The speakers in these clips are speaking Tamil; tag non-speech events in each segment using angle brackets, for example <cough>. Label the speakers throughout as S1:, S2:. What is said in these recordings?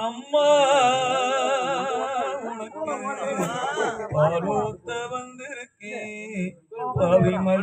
S1: அம்மா உனக்கு பாலூத்த வந்திருக்கே பாவி
S2: மழ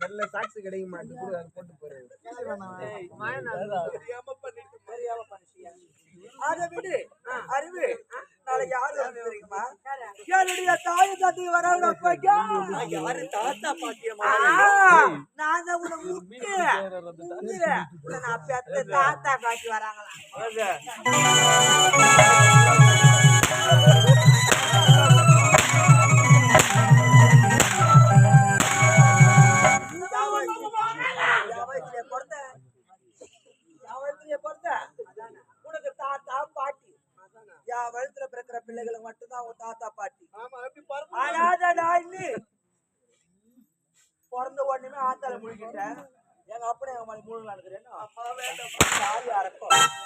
S2: நல்ல சாக்ஸ் அறிவு நாளை யாரு தெரியுமா தாய் தந்தை வரவங்க யாரு தாத்தா பாட்டியமா
S3: நான் தான் உன முட்டு தாத்தா பாட்டி வராங்களா
S2: மூணு நாளுக்கு ரெண்டு அம்மா
S4: வேண்டாம்
S2: சாரி அரக்கம்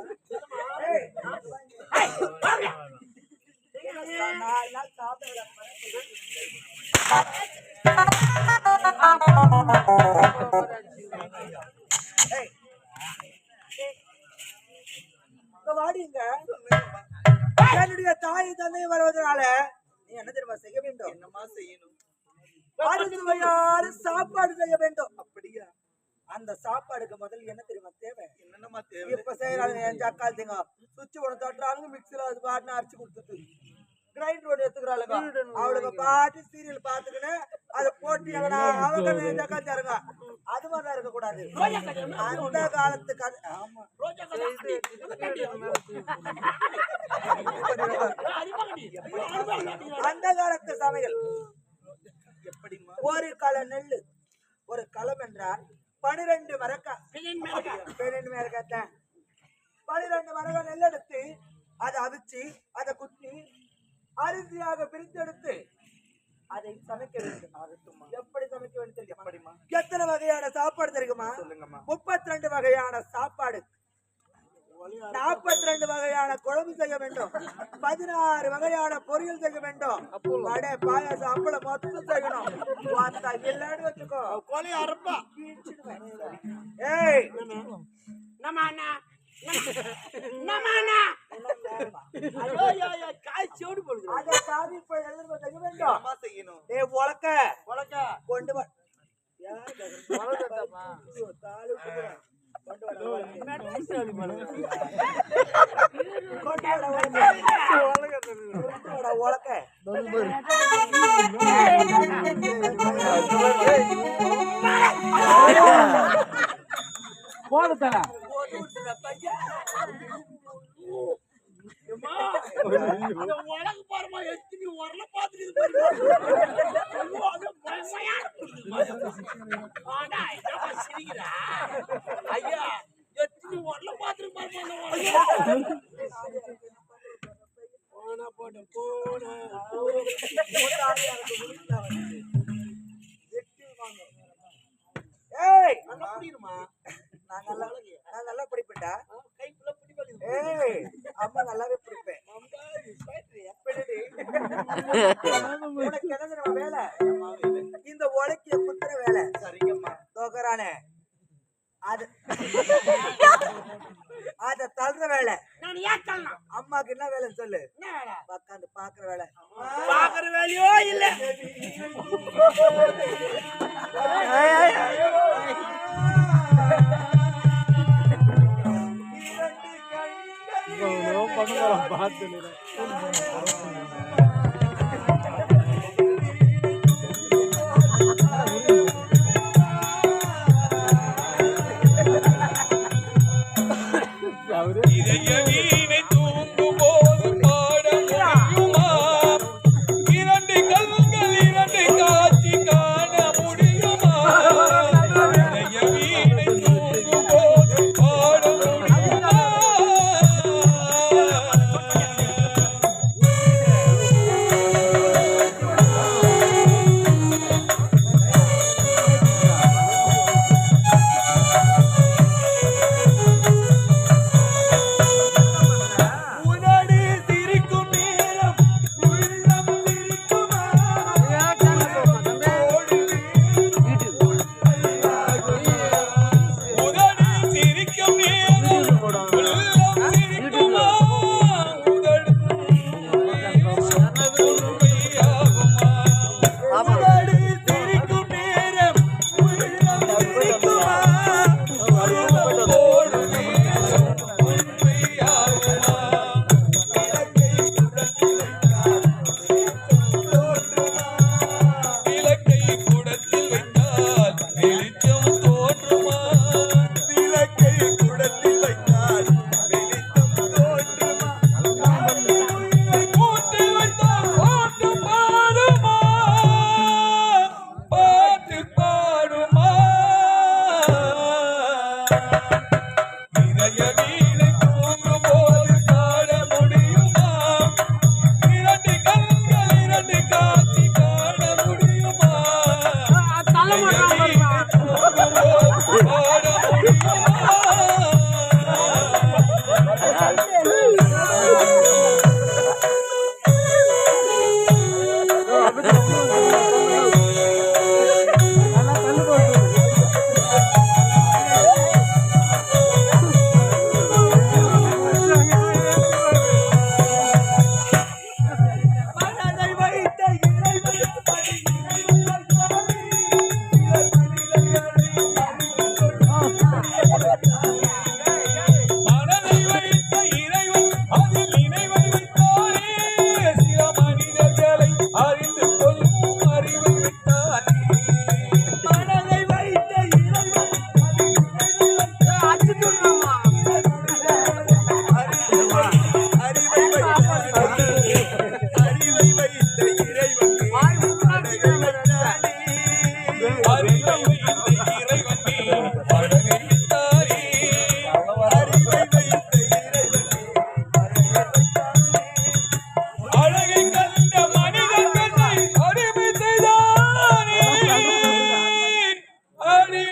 S2: என்னுடைய தாய் தந்தை வருவதனால நீ என்ன தெரியுமா செய்ய வேண்டும் என்னமா செய்யணும் சாப்பாடு செய்ய வேண்டும் அப்படியா அந்த சாப்பாடுக்கு முதல்ல என்ன தெரியுமா தேவை என்னென்னமா தேவை? இப்ப செய்யறாங்க என் சாக்கால் தேங்க சுவிட்ச் ஒன்று தட்டுறாங்க மிக்சியில் அது பாட்டுன்னு அரைச்சு கொடுத்துட்டு. கிரைண்ட் ஒன்று எடுத்துக்கிறாளுங்க. அவளுக்கு பார்த்து சீரியல் பார்த்துக்கின்னு அதை போட்டு அவங்க தக்காச்சாருங்க அது மாதிரி
S4: இருக்க கூடாது
S2: அந்த காலத்து கதை. ஆமா. அந்த காலத்து சமையல். ஒரு களை நெல் ஒரு களம் என்றால் பனிரெண்டு மரக்கா. பனிரெண்டு மரக்காத்தான் பனிரெண்டு மரக்கா நெல் எடுத்து அதை அவிச்சு அதை குத்தி அரிசியாக பிரித்தெடுத்து அதை சமைக்க வேண்டும். எப்படி சமைக்க வேண்டும் தெரியுமா? எத்தனை வகையான சாப்பாடு தெரியுமா? முப்பத்தி ரெண்டு வகையான சாப்பாடு. நாற்பத்தி ரெண்டு வகையான குழம்பு செய்ய வேண்டும். பதினாறு வகையான பொரியல் செய்ய வேண்டும். வடை பாயாசம் அப்பளம் மொத்தம் செய்யணும். இல்லைன்னு வச்சுக்கோ.
S4: கொலை அறுப்பா.
S2: ஏய்.
S4: நம்ம அண்ணா. நம்ம அண்ணா. ஐயோ, ஐயோ, ஐயோ, காய் செவடு போடுது.
S2: அதை சாதி போய் எழுந்து செய்ய வேண்டும். கொண்டு வா. யார் தாலி. கொண்டு. கொண்டு வாடா, உலக்கு
S4: பாரும்மா, எத்தனை உரலை பார்த்துட்டு பாருங்க. ஐயோ, அது பயமையான குடும்பமா. ஆனா, என்னம்மா சிரிக்கிறா? ஐயா, எத்தனை உரலை இந்த உலக்கு. போனா போனா, போனா.
S2: ஏய்
S4: நல்லா புரியுமா?
S2: நான் நல்லா நான் நல்லா படிப்பேன்டா
S4: கைக்குள்ள பிடி வலிக்குது.
S2: ஏய் அம்மா நல்லாவே பிடிப்பேன்
S4: அம்மா, நீ போயிட்டுறியா?
S2: பிடிடி. உனக்கு என்ன தெரியுமா <laughs> வேலை? இந்த உலக்கிய குத்துற வேலை. சரிங்கம்மா. தோக்கறானே. அது <laughs> அத தள்ளுற வேலை.
S4: நான் ஏன் தள்ளணும்?
S2: அம்மாக்கு என்ன வேலைன்னு சொல்லு.
S4: வேலை?
S2: உட்காந்து பாக்குற வேலை.
S4: பாக்குற வேலையோ இல்ல.
S1: இதய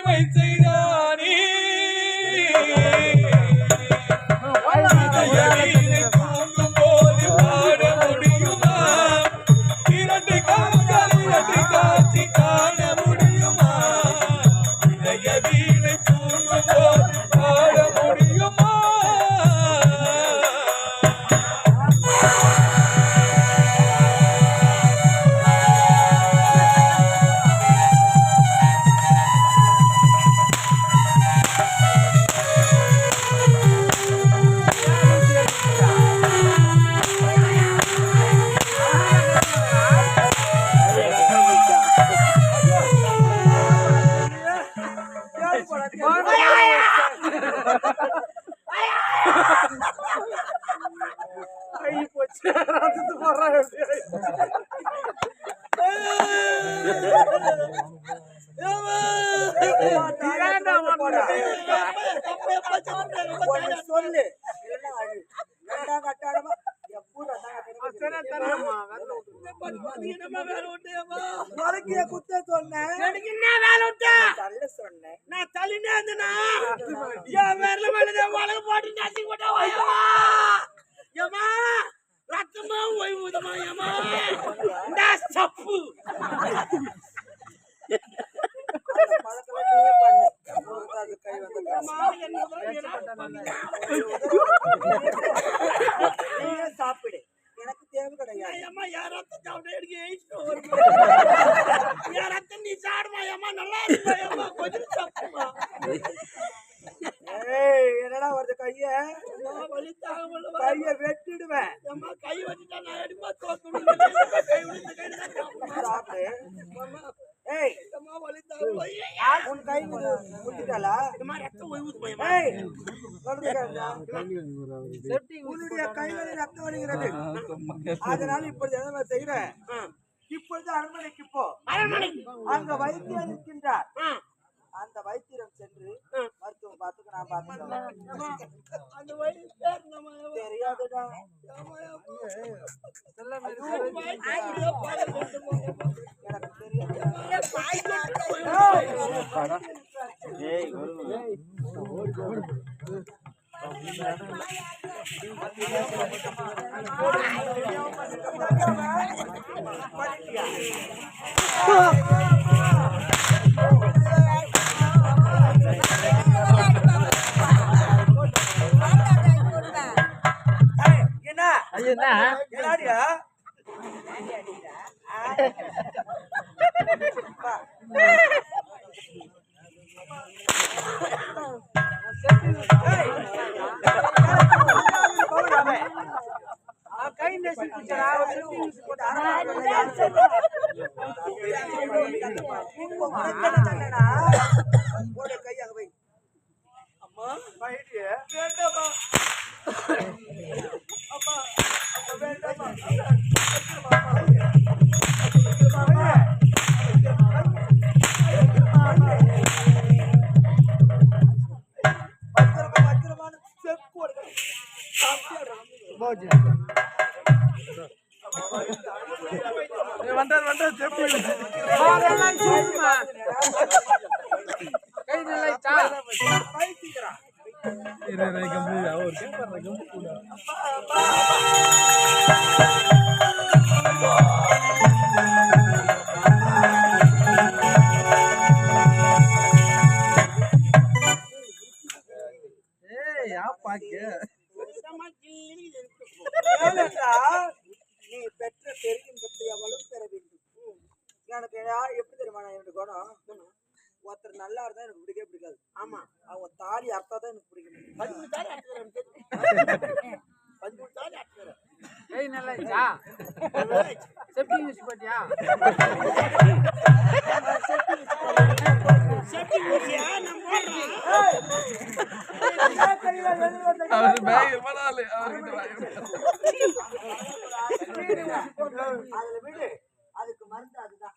S1: 因
S4: 为这一个 சொல்லு
S2: கட்டாடமா குத்த
S4: சொன்ன
S2: உன் கை முட்டிட்டாளா? உன்னுடைய கைகளில் ரத்தம் வருகிறது அதனால இப்பொழுது என்ன செய்யறேன். இப்பொழுது அரண்மனைக்கு போ
S4: அரண்மனைக்கு.
S2: அங்க வைத்தியர் இருக்கின்றார். அந்த வைத்தியரம் சென்று
S4: ஆ.
S2: மருத்துவம் பார்த்துக்க நான் பார்த்துக்கிறேன்
S4: அம்மா, அந்த வயசு பேர் நம்ம ஏம்மா?
S2: தெரியாதுடா
S4: ஏம்மா, ஏம்மா. ஐயோ, வாய்க்கு பாட வேண்டுமா, ஏம்மா?
S2: எனக்கு தெரியாது ஏய், அரண்மனை கையாக வை.
S4: அம்மா வேண்டாம்மா,
S2: என்னோட குணம் ஒருத்தர் நல்லா இருந்தா எனக்கு பிடிக்கவே பிடிக்காது.
S4: ஆமா
S2: அவங்க தாலி அர்த்தா தான் எனக்கு பிடிக்கும்.
S4: பதிமூணு தாலி தெரியுமா? பதிமூணு தாலி. செட்டி ஊசியா? நான் போடுறேன்.
S2: அதுல விடு. அதுக்கு மருந்து அதுதான்.